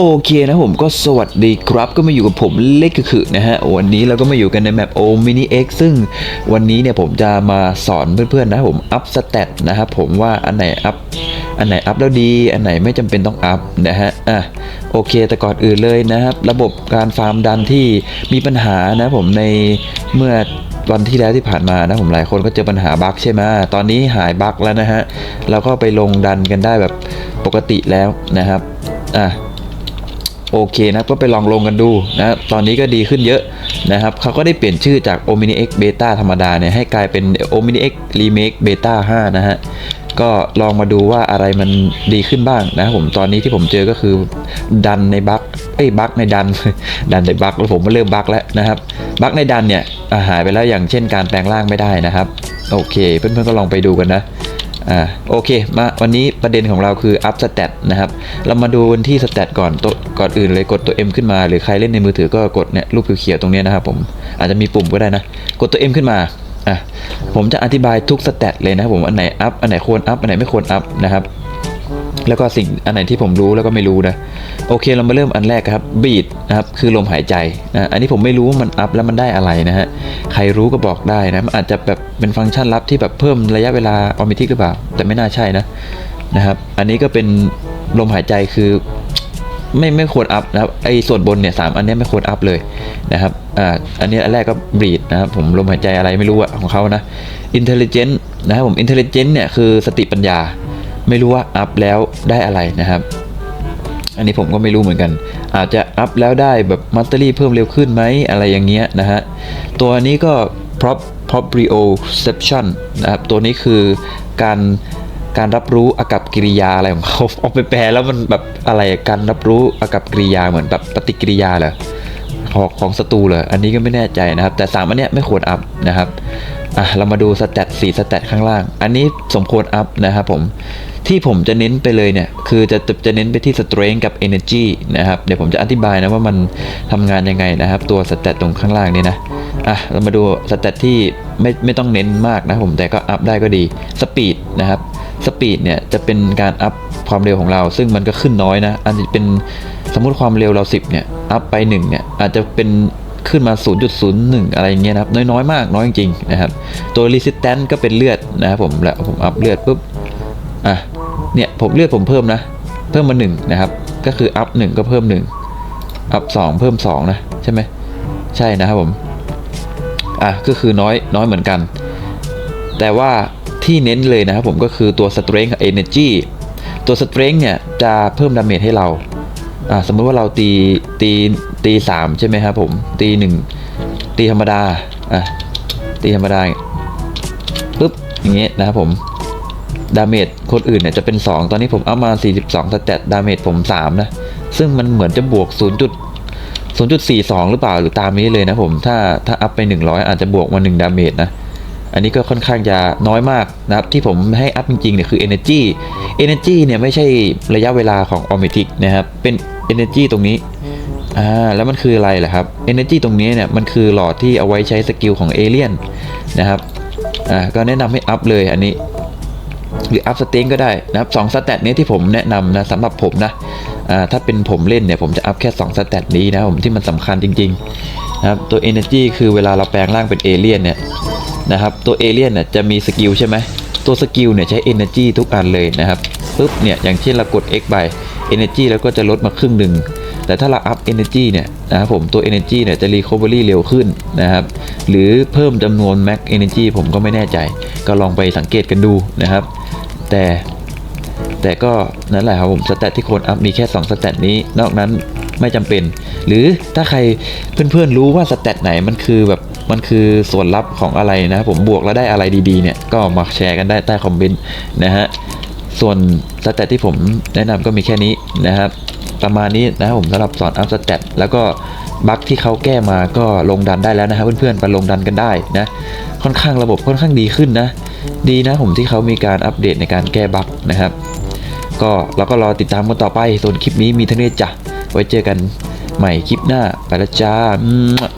โอเคนะผมก็สวัสดีครับก็มาอยู่กับผมเล็กคือนะฮะวันนี้เราก็มาอยู่กันในแมปโอมินิเอ็กซึ่งวันนี้เนี่ยผมจะมาสอนเพื่อนๆนะผมอัพสเตตนะครับผมว่าอันไหนอัพอันไหนอัพแล้วดีอันไหนไม่จำเป็นต้องอัพนะฮะอะโอเคแต่ก่อนอื่นเลยนะครับ ระบบการฟาร์มดันที่มีปัญหานะผมในเมื่อวันที่แล้วที่ผ่านมานะผมหลายคนก็เจอปัญหาบั๊กใช่ไหมตอนนี้หายบั๊กแล้วนะฮะเราก็ไปลงดันกันได้แบบปกติแล้วนะครับอะ โอเคนะก็ไปลองลงกันดูนะตอนนี้ก็ดีขึ้นเยอะนะครับเขาก็ได้เปลี่ยนชื่อจาก Omni X Beta ธรรมดาเนี่ยให้กลายเป็น Omni X Remake Beta 5 นะฮะก็ลองมาดูว่าอะไรมันดีขึ้นบ้างนะผมตอนนี้ที่ผมเจอก็คือดันในบั๊กเอ้ยบั๊กในดัน ดันในบั๊กแล้วผมมาเริ่มบั๊กแล้วนะครับบั๊กในดันเนี่ยหายไปแล้วอย่างเช่นการแปลงร่างไม่ได้นะครับ โอเค เพื่อนๆก็ลองไปดูกันนะ อ่าโอเคมาวันนี้ประเด็นของเราคืออัพสเตตนะครับ เรามาดูที่สเตตก่อนตัวก่อนอื่นเลยกดตัว M ขึ้นมา หรือใครเล่นในมือถือก็กดเนี่ยรูปเขียวๆตรงนี้นะครับผมอาจจะมีปุ่มก็ได้นะ กดตัว M ขึ้นมาอะผมจะอธิบายทุกสเตตเลยนะครับผมอันไหนอัพอันไหนควรอัพอันไหนไม่ควรอัพนะครับ แล้วก็สิ่งอันไหนที่ผมรู้แล้วก็ไม่รู้นะโอเคเรามาเริ่มอันแรกครับบีดนะครับคือลมหายใจนะอันนี้ผมไม่รู้ว่ามันอัพแล้วมันได้อะไรนะฮะใครรู้ก็บอกได้นะมันอาจจะแบบเป็นฟังก์ชันลับที่แบบเพิ่มระยะเวลาออมิทิกหรือเปล่า แต่ไม่น่าใช่นะนะครับ อันนี้ก็เป็นลมหายใจคือไม่ไม่ควรอัพนะครับไอ้ส่วนบนเนี่ยสามอันนี้ไม่ควรอัพเลยนะครับอ่าอันนี้อันแรกก็บีดนะครับผมลมหายใจอะไรไม่รู้อะของเขานะอินเทลเจนต์นะครับผมอินเทลเจนต์เนี่ยคือสติปัญญา ไม่รู้ว่าอัพแล้วได้อะไรนะครับ อันนี้ผมก็ไม่รู้เหมือนกัน อาจจะอัพแล้วได้แบบมัตเตอรี่เพิ่มเร็วขึ้นไหมอะไรอย่างเงี้ยนะฮะ ตัวนี้ก็ prop proprioception นะครับ ตัวนี้คือการการรับรู้อากับกิริยาอะไรของเขาเอาไปแปลแล้วมันแบบอะไรการรับรู้อากับกิริยาเหมือนแบบปฏิกิริยาเหรอ ของของศัตรูเลยอันนี้ก็ไม่แน่ใจนะครับ แต่ 3 อันเนี้ยไม่ควรอัพนะครับอะเรามาดูสแตท4สแตทข้างล่าง อันนี้สมควรอัพนะครับผมที่ผมจะเน้นไปเลยเนี่ย คือจะจะจะเน้นไปที่ strength กับ energy นะครับ เดี๋ยวผมจะอธิบายนะว่ามันทำงานยังไงนะครับ ตัวสแตทตรงข้างล่างนี่นะ อะ เรามาดูสแตทที่ไม่ไม่ต้องเน้นมากนะผมแต่ก็อัพได้ก็ดีสปีดนะครับ สปีดเนี่ยจะเป็นการอัพความเร็วของเรา ซึ่งมันก็ขึ้นน้อยนะอันนี้เป็นสมมุติความเร็วเรา 10เนี่ยอัพไป1เนี่ยอาจจะเป็นขึ้นมา 0.01 อะไรอย่างเงี้ยนะครับ น้อยๆมากน้อยจริงๆนะครับ ตัว resistance ก็เป็นเลือดนะครับผมแล้วผมอัพเลือดปุ๊บอะเนี่ยผมเลือดผมเพิ่มนะ เพิ่มมา1นะครับ ก็คืออัพ1ก็เพิ่ม 1 อัพ2เพิ่ม 2 นะใช่ไหมใช่นะครับผมอะก็คือน้อยน้อยเหมือนกัน แต่ว่า ที่เน้นเลยนะครับผมก็คือตัว strength กับ energy ตัว strength เนี่ยจะเพิ่มดาเมจให้เราอ่าสมมติว่าเราตีตีตีสามใช่ไหมครับผมตีหนึ่งตีธรรมดาอะตีธรรมดาปุ๊บอย่างเงี้ยนะครับผมดาเมจคนอื่นเนี่ยจะเป็น 2 ตอนนี้ผมเอามา 42สแตทดาเมจผม 3 นะ ซึ่งมันเหมือนจะบวก 0. 0.42 หรือเปล่าหรือตามนี้เลยนะผม ถ้าถ้าอัพไป 100 อาจจะบวกมา 1 ดาเมจนะ อันนี้ก็ค่อนข้างจะน้อยมากนะครับ ที่ผมให้อัพจริงๆเนี่ยคือ energy energy เนี่ยไม่ใช่ระยะเวลาของ o m e t i c นะครับ เป็น energy ตรงนี้อ่าแล้วมันคืออะไรล่ะครับ energy ตรงนี้เนี่ยมันคือหลอดที่เอาไว้ใช้สกิลของเอเลี่ยนนะครับอ่าก็แนะนำให้อัพเลยอันนี้หรืออัพสเต็งก็ได้นะครับสองสแตทนี้ที่ผมแนะนำนะสำหรับผมนะอ่าถ้าเป็นผมเล่นเนี่ยผมจะอัพแค่2สแตทนี้นะผมที่มันสำคัญจริงๆนะครับตัว energy คือเวลาเราแปลงร่างเป็นเอเลี่ยนเนี่ย นะครับตัวเอเลี่ยนเนี่ยจะมีสกิลใช่ไหมตัวสกิลเนี่ยใช้ Energy ทุกอันเลยนะครับปุ๊บเนี่ยอย่างเช่นเรากด X ไป Energy แล้วก็จะลดมาครึ่งหนึ่งแต่ถ้าเราอัพ Energy เนี่ยนะครับผมตัว Energy เนี่ยจะ Recovery เร็วขึ้นนะครับหรือเพิ่มจำนวน Max Energy ผมก็ไม่แน่ใจ ก็ลองไปสังเกตกันดูนะครับ แต่แต่ก็นั่นแหละครับผมสแตทที่ควรอัพมีแค่2สแตทนี้ นอกนั้นไม่จำเป็น หรือถ้าใครเพื่อนๆรู้ว่าสแตทไหนมันคือแบบ มันคือส่วนลับของอะไรนะครับผมบวกแล้วได้อะไรดีๆเนี่ยก็มาแชร์กันได้ใต้คอมเมนต์นะฮะส่วนสแตทที่ผมแนะนำก็มีแค่นี้นะครับประมาณนี้นะครับผมสำหรับสอนอัพสแตทแล้วก็บั๊กที่เขาแก้มาก็ลงดันได้แล้วนะครับเพื่อนๆไปลงดันกันได้นะค่อนข้างระบบค่อนข้างดีขึ้นนะ ดีนะผมที่เขามีการอัปเดตในการแก้บั๊กนะครับ ก็เราก็รอติดตามกันต่อไปส่วนคลิปนี้มีเท่านี้จ้ะไว้เจอกันใหม่คลิปหน้าไปแล้วจ้า